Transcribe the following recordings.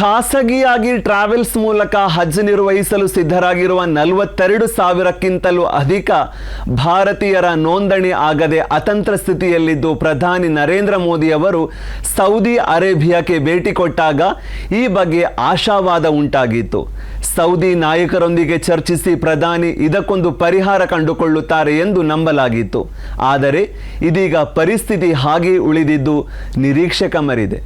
ಖಾಸಗಿಯಾಗಿ ಟ್ರಾವೆಲ್ಸ್ ಮೂಲಕ ಹಜ್ ನಿರ್ವಹಿಸಲು ಸಿದ್ಧರಾಗಿರುವ ನಲವತ್ತೆರಡು ಸಾವಿರಕ್ಕಿಂತಲೂ ಅಧಿಕ ಭಾರತೀಯರ ನೋಂದಣಿ ಆಗದೆ ಅತಂತ್ರ ಸ್ಥಿತಿಯಲ್ಲಿದ್ದು ಪ್ರಧಾನಿ ನರೇಂದ್ರ ಮೋದಿ ಅವರು ಸೌದಿ ಅರೇಬಿಯಾಕ್ಕೆ ಭೇಟಿ ಕೊಟ್ಟಾಗ ಈ ಬಗ್ಗೆ ಆಶಾವಾದ ಉಂಟಾಗಿತ್ತು. ಸೌದಿ ನಾಯಕರೊಂದಿಗೆ ಚರ್ಚಿಸಿ ಪ್ರಧಾನಿ ಇದಕ್ಕೊಂದು ಪರಿಹಾರ ಕಂಡುಕೊಳ್ಳುತ್ತಾರೆ ಎಂದು ನಂಬಲಾಗಿತ್ತು. ಆದರೆ ಇದೀಗ ಪರಿಸ್ಥಿತಿ ಹಾಗೆ ಉಳಿದಿದ್ದು ನಿರೀಕ್ಷಕ ಕಮರಿದೆ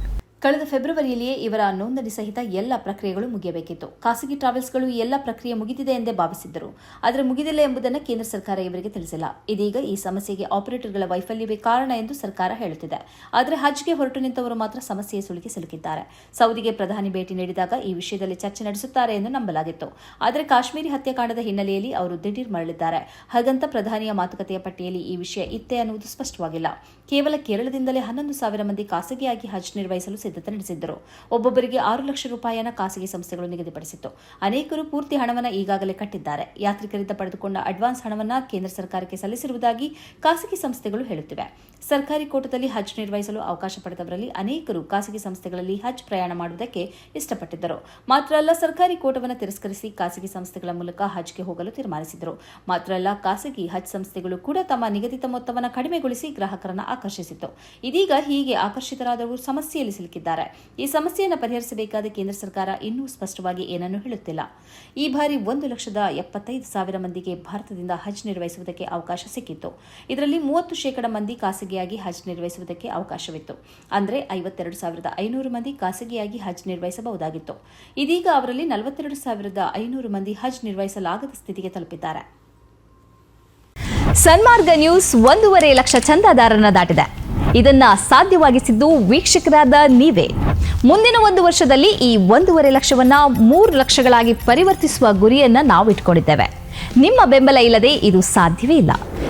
ಕಳೆದ ಫೆಬ್ರವರಿಯಲ್ಲಿಯೇ ಇವರ ನೋಂದಣಿ ಸಹಿತ ಎಲ್ಲ ಪ್ರಕ್ರಿಯೆಗಳು ಮುಗಿಯಬೇಕಿತ್ತು. ಖಾಸಗಿ ಟ್ರಾವೆಲ್ಸ್ಗಳು ಎಲ್ಲ ಪ್ರಕ್ರಿಯೆ ಮುಗಿದಿದೆ ಎಂದೇ ಭಾವಿಸಿದ್ದರು. ಆದರೆ ಮುಗಿದಿಲ್ಲ ಎಂಬುದನ್ನು ಕೇಂದ್ರ ಸರ್ಕಾರ ಇವರಿಗೆ ತಿಳಿಸಿಲ್ಲ. ಇದೀಗ ಈ ಸಮಸ್ಯೆಗೆ ಆಪರೇಟರ್ಗಳ ವೈಫಲ್ಯವೇ ಕಾರಣ ಎಂದು ಸರ್ಕಾರ ಹೇಳುತ್ತಿದೆ. ಆದರೆ ಹಜ್ಗೆ ಹೊರಟು ನಿಂತವರು ಮಾತ್ರ ಸಮಸ್ಯೆಯ ಸುಳಿಗೆ ಸಿಲುಕಿದ್ದಾರೆ. ಸೌದಿಗೆ ಪ್ರಧಾನಿ ಭೇಟಿ ನೀಡಿದಾಗ ಈ ವಿಷಯದಲ್ಲಿ ಚರ್ಚೆ ನಡೆಸುತ್ತಾರೆ ಎಂದು ನಂಬಲಾಗಿತ್ತು. ಆದರೆ ಕಾಶ್ಮೀರಿ ಹತ್ಯಾಕಾಂಡದ ಹಿನ್ನೆಲೆಯಲ್ಲಿ ಅವರು ದಿಢೀರ್ ಮರಳಿದ್ದಾರೆ. ಹಾಗಂತ ಪ್ರಧಾನಿಯ ಮಾತುಕತೆಯ ಪಟ್ಟಿಯಲ್ಲಿ ಈ ವಿಷಯ ಇತ್ತೆ ಅನ್ನುವುದು ಸ್ಪಷ್ಟವಾಗಿಲ್ಲ. ಕೇವಲ ಕೇರಳದಿಂದಲೇ ಹನ್ನೊಂದು ಸಾವಿರ ಮಂದಿ ಖಾಸಗಿಯಾಗಿ ಹಜ್ ನಿರ್ವಹಿಸಲು ಸಿದ್ಧತೆ ನಡೆಸಿದ್ದರು. ಒಬ್ಬೊಬ್ಬರಿಗೆ ಆರು ಲಕ್ಷ ರೂಪಾಯಿಯನ್ನ ಖಾಸಗಿ ಸಂಸ್ಥೆಗಳು ನಿಗದಿಪಡಿಸಿತ್ತು. ಅನೇಕರು ಪೂರ್ತಿ ಹಣವನ್ನು ಈಗಾಗಲೇ ಕಟ್ಟಿದ್ದಾರೆ. ಯಾತ್ರಿಕರಿಂದ ಪಡೆದುಕೊಂಡ ಅಡ್ವಾನ್ಸ್ ಹಣವನ್ನು ಕೇಂದ್ರ ಸರ್ಕಾರಕ್ಕೆ ಸಲ್ಲಿಸಿರುವುದಾಗಿ ಖಾಸಗಿ ಸಂಸ್ಥೆಗಳು ಹೇಳುತ್ತಿವೆ. ಸರ್ಕಾರಿ ಕೋಟದಲ್ಲಿ ಹಜ್ ನಿರ್ವಹಿಸಲು ಅವಕಾಶ ಪಡೆದವರಲ್ಲಿ ಅನೇಕರು ಖಾಸಗಿ ಸಂಸ್ಥೆಗಳಲ್ಲಿ ಹಜ್ ಪ್ರಯಾಣ ಮಾಡುವುದಕ್ಕೆ ಇಷ್ಟಪಟ್ಟಿದ್ದರು. ಮಾತ್ರ ಅಲ್ಲ, ಸರ್ಕಾರಿ ಕೋಟವನ್ನು ತಿರಸ್ಕರಿಸಿ ಖಾಸಗಿ ಸಂಸ್ಥೆಗಳ ಮೂಲಕ ಹಜ್ಗೆ ಹೋಗಲು ತೀರ್ಮಾನಿಸಿದರು. ಮಾತ್ರ ಅಲ್ಲ, ಖಾಸಗಿ ಹಜ್ ಸಂಸ್ಥೆಗಳು ಕೂಡ ತಮ್ಮ ನಿಗದಿತ ಮೊತ್ತವನ್ನು ಕಡಿಮೆಗೊಳಿಸಿ ಗ್ರಾಹಕರನ್ನು ಆಕರ್ಷಿಸಿತು ಇದೀಗ ಹೀಗೆ ಆಕರ್ಷಿತರಾದವರು ಸಮಸ್ಯೆಯಲ್ಲಿ ಸಿಲುಕಿದ್ದಾರೆ ಈ ಸಮಸ್ಯೆಯನ್ನು ಪರಿಹರಿಸಬೇಕಾದ ಕೇಂದ್ರ ಸರ್ಕಾರ ಇನ್ನೂ ಸ್ಪಷ್ಟವಾಗಿ ಏನನ್ನೂ ಹೇಳುತ್ತಿಲ್ಲ. ಈ ಬಾರಿ ಒಂದು ಲಕ್ಷದ ಎಪ್ಪತ್ತೈದು ಸಾವಿರ ಮಂದಿಗೆ ಭಾರತದಿಂದ ಹಜ್ ನಿರ್ವಹಿಸುವುದಕ್ಕೆ ಅವಕಾಶ ಸಿಕ್ಕಿತ್ತು. ಇದರಲ್ಲಿ ಮೂವತ್ತು ಶೇಕಡ ಮಂದಿ ಖಾಸಗಿಯಾಗಿ ಹಜ್ ನಿರ್ವಹಿಸುವುದಕ್ಕೆ ಅವಕಾಶವಿತ್ತು. ಅಂದರೆ ಐವತ್ತೆರಡು ಸಾವಿರದ ಐನೂರು ಮಂದಿ ಖಾಸಗಿಯಾಗಿ ಹಜ್ ನಿರ್ವಹಿಸಬಹುದಾಗಿತ್ತು. ಇದೀಗ ಅವರಲ್ಲಿ ನಲವತ್ತೆರಡು ಸಾವಿರದ ಐನೂರು ಮಂದಿ ಹಜ್ ನಿರ್ವಹಿಸಲಾಗದ ಸ್ಥಿತಿಗೆ ತಲುಪಿದ್ದಾರೆ. ಸನ್ಮಾರ್ಗ ನ್ಯೂಸ್ ಒಂದೂವರೆ ಲಕ್ಷ ಚಂದಾದಾರರನ್ನ ದಾಟಿದೆ. ಇದನ್ನ ಸಾಧ್ಯವಾಗಿಸಿದ್ದು ವೀಕ್ಷಕರಾದ ನೀವೇ. ಮುಂದಿನ ಒಂದು ವರ್ಷದಲ್ಲಿ ಈ ಒಂದೂವರೆ ಲಕ್ಷವನ್ನ ಮೂರು ಲಕ್ಷಗಳಾಗಿ ಪರಿವರ್ತಿಸುವ ಗುರಿಯನ್ನ ನಾವು ಇಟ್ಕೊಂಡಿದ್ದೇವೆ ನಿಮ್ಮ ಬೆಂಬಲ ಇಲ್ಲದೆ ಇದು ಸಾಧ್ಯವೇ ಇಲ್ಲ.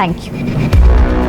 Thank you.